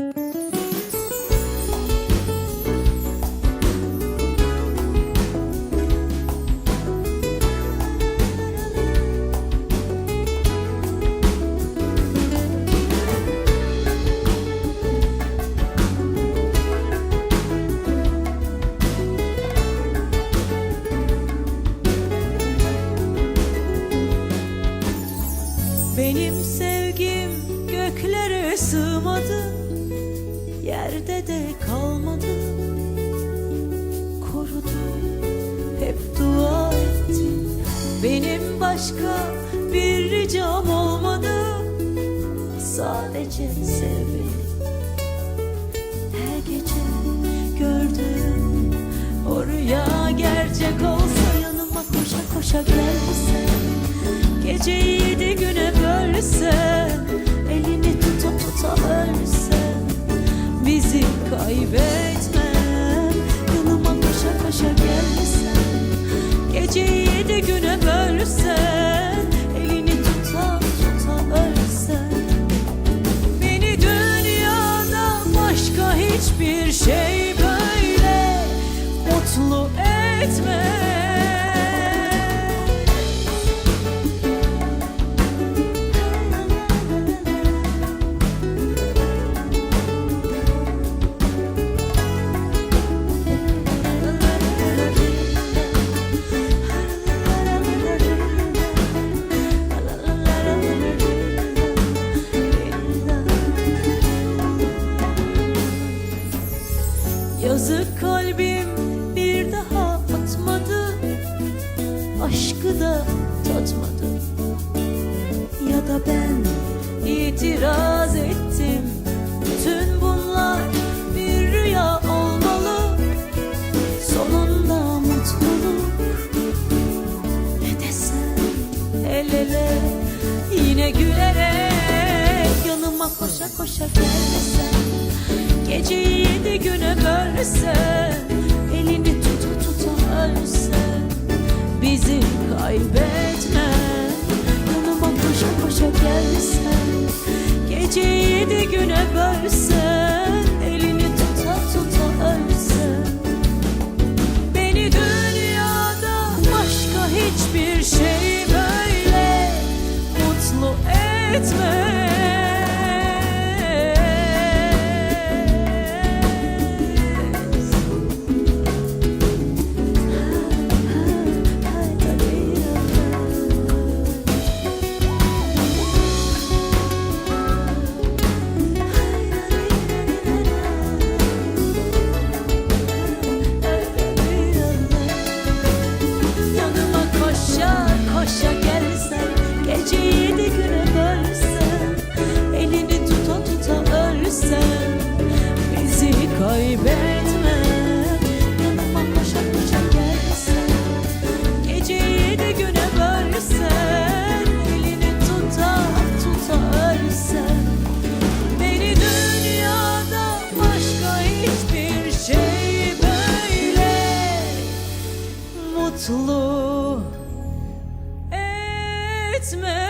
Benim sevgim göklere sığmadı Yerde de kalmadı. Korudu hep dua ettim Benim başka bir ricam olmadı. Sadece sev Her gece gördüğüm o rüya gerçek olsa Yanıma koşa koşa gelsen Gece yedi güne Mutlu etmez Yazık kalbim Aşkı da tatmadı. Ya da ben itiraz ettim. Bütün bunlar bir rüya olmalı. Sonunda mutluluk Ne desem? El ele Yine gülerek Yanıma koşa koşa gelmesen Gece yedi güne bölsen yedi güne bölsen Elini tuta tuta ölsen Beni dünyada başka hiçbir şey böyle mutlu etmez. Kaybetme. Yanıma koşa koşa gelsen. Gece yedi güne bölsen Elini tuta tuta ölsen Beni dünyada başka hiçbir şey böyle mutlu etme